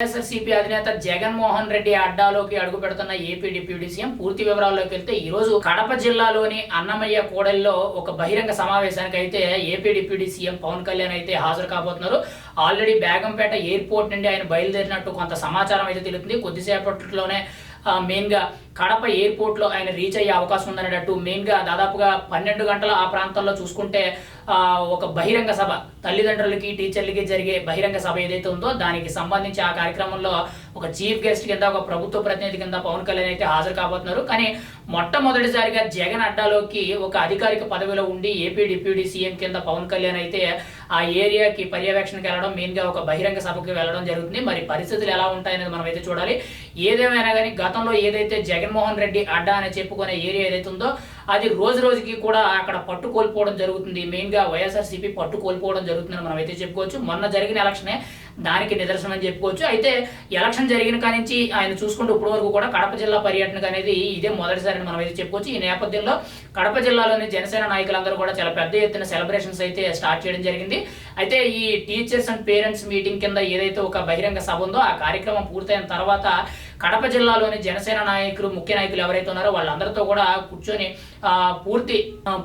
వైఎస్ఆర్సీపీ అధినేత జగన్మోహన్ రెడ్డి అడ్డాలోకి అడుగు పెడుతున్న ఏపీ డిప్యూటీ సీఎం పూర్తి వివరాల్లోకి వెళ్తే ఈ రోజు కడప జిల్లాలోని అన్నమయ్య కోడలిలో ఒక బహిరంగ సమావేశానికి అయితే AP deputy CM Pawan Kalyan అయితే హాజరు కాబోతున్నారు. ఆల్రెడీ బేగంపేట ఎయిర్పోర్ట్ నుండి ఆయన బయలుదేరినట్టు కొంత సమాచారం అయితే తెలుస్తుంది. కొద్దిసేపట్లోనే మెయిన్గా కడప ఎయిర్పోర్ట్లో ఆయన రీచ్ అయ్యే అవకాశం ఉందనేటట్టు మెయిన్గా దాదాపుగా పన్నెండు గంటల ఆ ప్రాంతంలో చూసుకుంటే ఒక బహిరంగ సభ. తల్లిదండ్రులకి టీచర్లకి జరిగే బహిరంగ సభ ఏదైతే ఉందో దానికి సంబంధించి ఆ కార్యక్రమంలో ఒక చీఫ్ గెస్ట్ కింద ఒక ప్రభుత్వ ప్రతినిధి కింద పవన్ కళ్యాణ్ అయితే హాజరు కాబోతున్నారు. కానీ మొట్టమొదటిసారిగా జగన్ అడ్డాలోకి ఒక అధికారిక పదవిలో ఉండి ఏపీ డిప్యూటీ సీఎం కింద పవన్ కళ్యాణ్ అయితే ఆ ఏరియాకి పర్యవేక్షణకి వెళ్ళడం మెయిన్గా ఒక బహిరంగ సభకు వెళ్ళడం జరుగుతుంది. మరి పరిస్థితులు ఎలా ఉంటాయనేది మనం అయితే చూడాలి. ఏదేమైనా కానీ గతంలో ఏదైతే జగన్మోహన్ రెడ్డి అడ్డా అని చెప్పుకునే ఏరియా ఏదైతే ఉందో అది రోజు రోజుకి కూడా అక్కడ పట్టు కోల్పోవడం జరుగుతుంది మెయిన్గా వైఎస్ఆర్సీపీ పట్టు కోల్పోవడం జరుగుతుందని మనం అయితే చెప్పుకోవచ్చు. మొన్న జరిగిన ఎలక్షనే దానికి నిదర్శనం అని చెప్పుకోవచ్చు. అయితే ఎలక్షన్ జరిగిన కానించి ఆయన చూసుకుంటూ ఇప్పటి వరకు కూడా కడప జిల్లా పర్యటనకు అనేది ఇదే మొదటిసారి మనం అయితే చెప్పుకోవచ్చు. ఈ నేపథ్యంలో కడప జిల్లాలోని జనసేన నాయకులందరూ కూడా చాలా పెద్ద ఎత్తున సెలబ్రేషన్స్ అయితే స్టార్ట్ చేయడం జరిగింది. అయితే ఈ టీచర్స్ అండ్ పేరెంట్స్ మీటింగ్ కింద ఏదైతే ఒక బహిరంగ సభ ఉందో ఆ కార్యక్రమం పూర్తయిన తర్వాత కడప జిల్లాలోని జనసేన నాయకులు ముఖ్య నాయకులు ఎవరైతే ఉన్నారో వాళ్ళందరితో కూడా కూర్చొని పూర్తి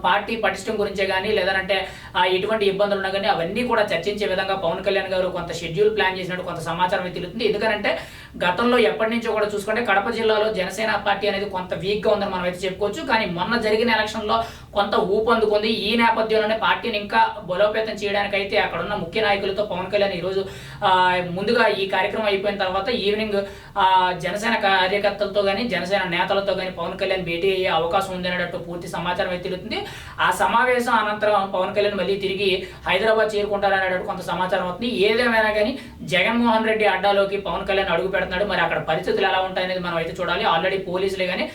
పార్టీ పటిష్టం గురించే కానీ లేదంటే ఆ, ఎటువంటి ఇబ్బందులు ఉన్నా కానీ అవన్నీ కూడా చర్చించే విధంగా పవన్ కళ్యాణ్ గారు కొంత షెడ్యూల్ ప్లాన్ చేసినట్టు కొంత సమాచారం అయితే తెలుస్తుంది. ఎందుకంటే గతంలో ఎప్పటి నుంచో కూడా చూసుకుంటే కడప జిల్లాలో జనసేన పార్టీ అనేది కొంత వీక్గా ఉందని మనం అయితే చెప్పుకోవచ్చు. కానీ మొన్న జరిగిన ఎలక్షన్లో కొంత ఊపందుకుంది ఈ నేపథ్యంలోనే పార్టీని ఇంకా బలోపేతం చేయడానికి అయితే అక్కడ ఉన్న ముఖ్య నాయకులతో పవన్ కళ్యాణ్ ఈరోజు ముందుగా ఈ కార్యక్రమం అయిపోయిన తర్వాత ఈవినింగ్ ఆ, జనసేన కార్యకర్తలతో కానీ జనసేన నేతలతో కానీ పవన్ కళ్యాణ్ భేటీ అయ్యే అవకాశం ఉంది అనేటట్టు పూర్తి సమాచారం అయితే తెలుస్తుంది. ఆ సమావేశం అనంతరం పవన్ కళ్యాణ్ మళ్ళీ తిరిగి హైదరాబాద్ చేరుకుంటారనేటట్టు కొంత సమాచారం అవుతుంది ఏదేమైనా కానీ జగన్మోహన్ రెడ్డి అడ్డాలోకి పవన్ కళ్యాణ్ అడుగు పెడుతున్నాడు మరి అక్కడ పరిస్థితులు ఎలా ఉంటాయనేది మనం అయితే చూడాలి. ఆల్రెడీ పోలీసులే కానీ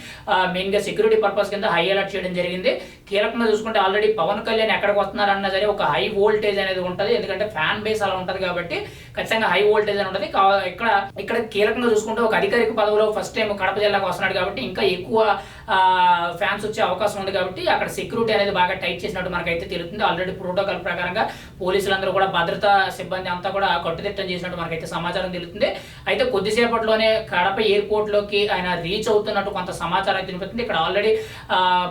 మెయిన్గా సెక్యూరిటీ పర్పస్ కింద హై అలర్ట్ చేయడం జరిగింది. కీలకంగా చూసుకుంటే ఆల్రెడీ పవన్ కళ్యాణ్ ఎక్కడికి వస్తున్నారన్నా సరే ఒక హై వోల్టేజ్ అనేది ఉంటుంది. ఎందుకంటే ఫ్యాన్ బేస్ అలా ఉంటుంది కాబట్టి ఖచ్చితంగా హై వోల్టేజ్ అని ఉంటుంది. ఇక్కడ ఇక్కడ కీలకంగా చూసుకుంటే ఒక అధికారిక పదవిలో ఫస్ట్ టైం కడప జిల్లాకు వస్తున్నాడు కాబట్టి ఇంకా ఎక్కువ ఫ్యాన్స్ వచ్చే అవకాశం ఉంది కాబట్టి అక్కడ సెక్యూరిటీ అనేది బాగా టైట్ చేసినట్టు మనకైతే తెలుస్తుంది. ఆల్రెడీ ప్రోటోకాల్ ప్రకారంగా పోలీసులందరూ కూడా భద్రతా సిబ్బంది అంతా కూడా కట్టుదిట్టం చేసినట్టు మనకైతే సమాచారం తెలుస్తుంది. అయితే కొద్దిసేపట్లోనే కడప ఎయిర్పోర్ట్లోకి ఆయన రీచ్ అవుతున్నట్టు కొంత సమాచారం అయితే తెలుపుతుంది ఇక్కడ ఆల్రెడీ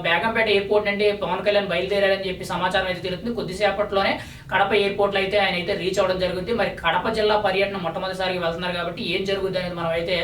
బేగంపేట ఎయిర్పోర్ట్ నుండి పవన్ కళ్యాణ్ బయలుదేరారని చెప్పి సమాచారం అయితే తెలుపుతుంది కొద్దిసేపట్లోనే కడప ఎయిర్పోర్ట్లో అయితే ఆయన అయితే రీచ్ అవ్వడం జరుగుతుంది. మరి కడప జిల్లా పర్యటన మొట్టమొదటిసారి వెళ్తున్నారు కాబట్టి ఏం జరుగుతుంది అనేది మనం అయితే